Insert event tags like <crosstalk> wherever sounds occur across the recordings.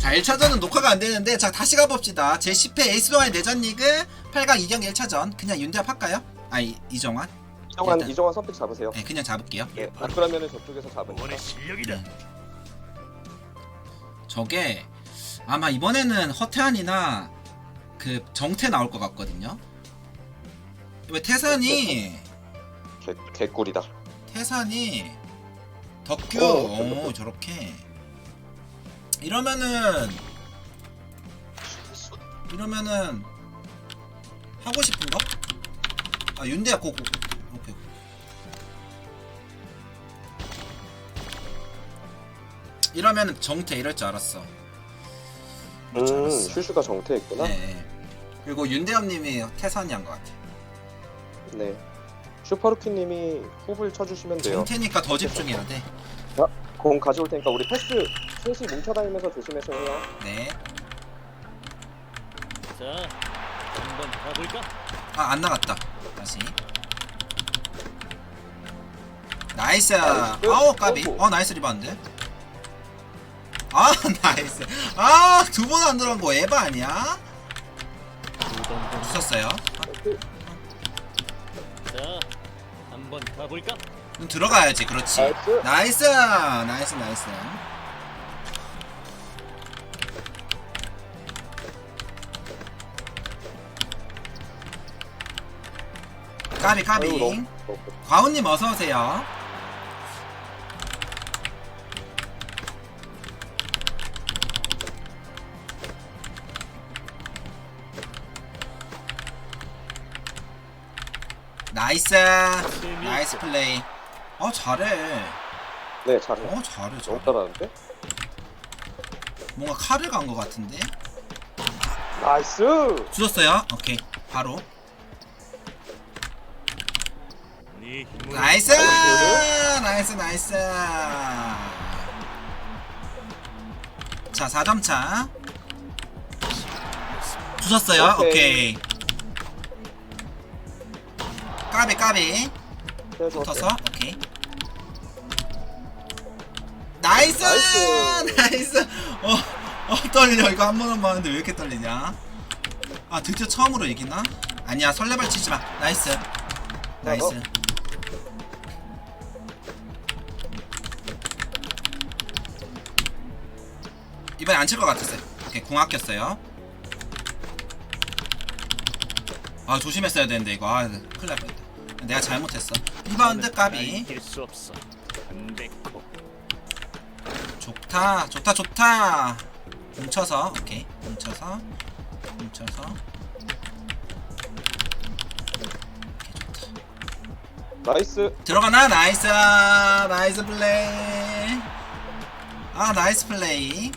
자 1차전은 녹화가 안 되는데 자 다시 가봅시다 제 10회 에이스 동아의 내전 리그 8강 2경기 1차전 그냥 윤대합 할까요? 아니 이정환? 이정환 일단. 이정환 선픽 잡으세요. 네 그냥 잡을게요 예. 아, 그러면은 저쪽에서 잡으니까. 원의 실력이다. 네. 저게 아마 이번에는 허태환이나 그 정태 나올 것 같거든요 왜 태산이 개 개꿀이다. 태산이 덕규 어, 오 저렇게 이러면은 이러면은 하고 싶은 거? 아 윤대야 고 고 오케이 이러면은 정태 이럴 줄 알았어 이럴 줄 음 알았어 슈슈가 정태했구나. 네, 네. 그리고 윤대엽님이 태산이 한 것 같아 네. 슈퍼루키님이 훅을 쳐주시면 돼요. 정태니까 더 집중해야 돼 공 가져올 테니까 우리 패스 셋이 뭉쳐다니면서 조심해서 해요. 네. 자, 한번 가볼까? 아, 안 나갔다. 다시. 나이스. 나이스. 아우, 까비. 어, 나이스 리바운드. 아, <laughs> 나이스. 아, 두 번 안 들어간 거 에바 아니야? 두번 더. 붙었어요. 자, 한번 가볼까? 그럼 들어가야지. 그렇지. 나이스. 나이스. 나이스, 나이스. 까비, 까비. 아이고, 너무- 너무- 과훈님 어서오세요. 나이스. 나이스 플레이. 어 잘해. 네 잘해. 어 잘해 너무 잘해 잘하는데? 뭔가 칼을 간 것 같은데? 나이스. 주셨어요? 오케이. 바로. 나이스! 나이스 나이스. 자 4점차. 주셨어요? 오케이. 오케이 까비 까비. 네, 붙어서 오케이. 나이스! 나이스. <laughs> 어, 어 떨려 이거 한 번만 봤는데 왜 이렇게 떨리냐? 아 드디어 처음으로 이기나? 아니야 설레발 치지마. 나이스. 나이스. 이번에 안 칠 것 같았어요. 오케이 궁 아꼈어요. 아 조심했어야 되는데 이거. 아 큰일 날 뻔했다 내가 잘못했어. 리바운드 까비 이길 수 없어. 안됐고. 좋다 좋다 좋다. 뭉쳐서 오케이. 뭉쳐서 뭉쳐서. 나이스. 들어가나? 나이스. 나이스 플레이. 아 나이스 플레이.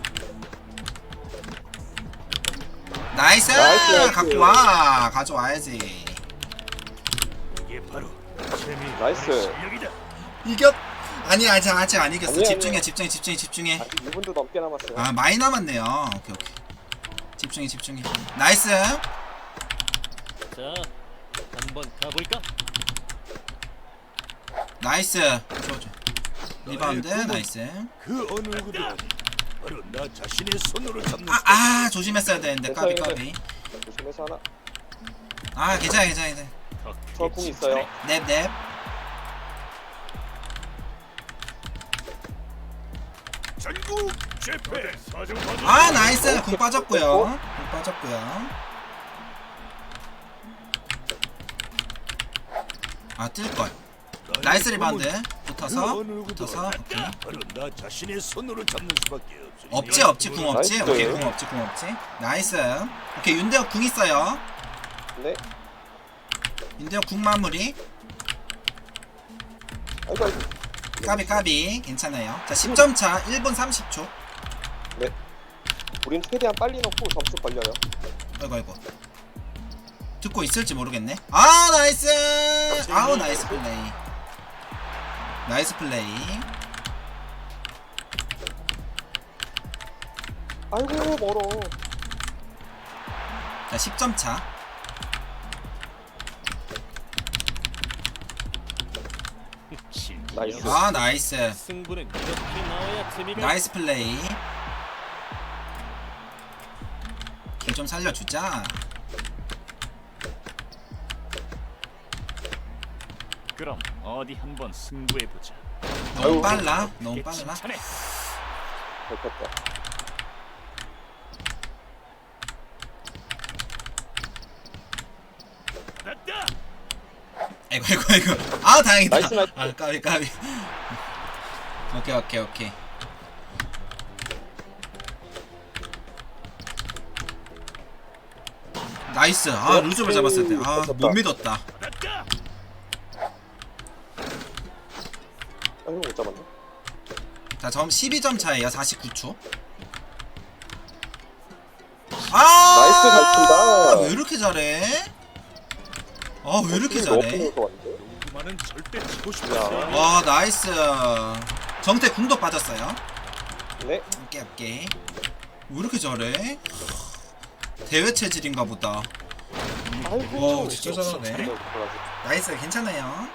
나이스, 나이스, 나이스. 갖고 와. 가져와야지 나이스. 이겼 아니 아직 아직 안 이겼어. 아니야, 집중해 아니야. 집중해 집중해 집중해. 아직 2분도 넘게 남았어요. 아 많이 남았네요. 오케이 오케이. 집중해 집중해. 나이스. 자, 한번 가볼까? 나이스. 좋아 좋아. 리바운드. 나이스. 그 어느 누구도 바로 나 자신의 손으로 잡는 아, 아 조심했어야 되는데 까비 까비. 조심해서 하나. 아 괜찮아 괜찮아 괜찮아 저 궁 있어요. 넵넵 전국 재패. 사정 아 나이스. 궁 빠졌고요. 궁 빠졌고요. 아 뜰걸. 나이스 리바운드. 붙어서 붙어서 오케이. 바로 나 자신의 손으로 잡는 수밖에 없으니. 없지 없지. 궁 없지. 오케이 궁 없지 궁 없지. 나이스. 오케이 윤대혁 궁 있어요. 네. 윤대혁 궁 마무리. 아이고 아이고. 까비 까비. 괜찮아요. 자 10점 차 1분 30초. 우린 최대한 빨리 넣고 점수 벌려요. 아이고 아이고. 듣고 있을지 모르겠네. 아 나이스! 아우 나이스 플레이. 나이스 플레이. 아이고 멀어. 자 10점 차 나이스. 아 나이스 승부는 이렇게 나와야 재미가 나이스 플레이 길 좀 살려주자 그럼 어디 한번 승부해 보자. 너무. 빨라 너무 빨라. 밟혔다. 됐다. 아이고 아이고 아이고 아 다행이다 나이스, 나이스. 아 까비 까비 오케이 오케이 오케이 나이스 아 루즈를 잡았을 때 아 못 믿었다. 아, 이거 못 잡았네. 자, 점 12점 차예요. 49초. 아! 나이스, 잘 친다. 왜 이렇게 잘해? 아, 왜 이렇게 잘해? 절대 지고 싶지 야. 않아. 와, 나이스. 정태 궁도 빠졌어요. 네. 오케이, 오케이. 왜 이렇게 잘해? 대회 체질인가 보다. 아이고. 와, 진짜 잘하네. 나이스, 괜찮아요.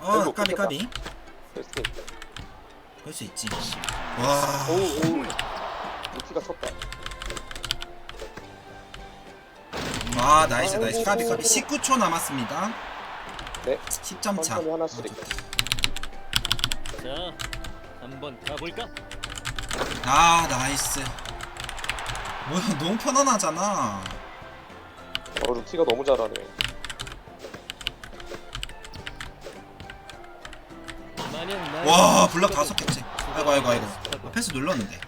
어, 까비. 까비. 그럴 수 있지. 와. 오, 오. 루티가 쳤다. 아 나이스 나이스. 까비 까비. 19초 남았습니다. 네. 10점 차. 천천히 하나씩. 자 한번 가볼까? 아 나이스. 뭐야 너무 편안하잖아. 어, 루티가 너무 잘하네. 마냥 와 블럭 다섯 개째. 아이고 아이고 아이고. 아, 패스 눌렀는데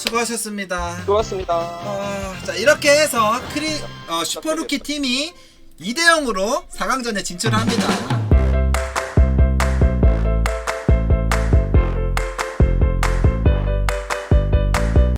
수고하셨습니다. 수고하셨습니다. 아, 자 이렇게 해서 크리 어, 슈퍼루키 팀이 2대 0으로 4강전에 진출합니다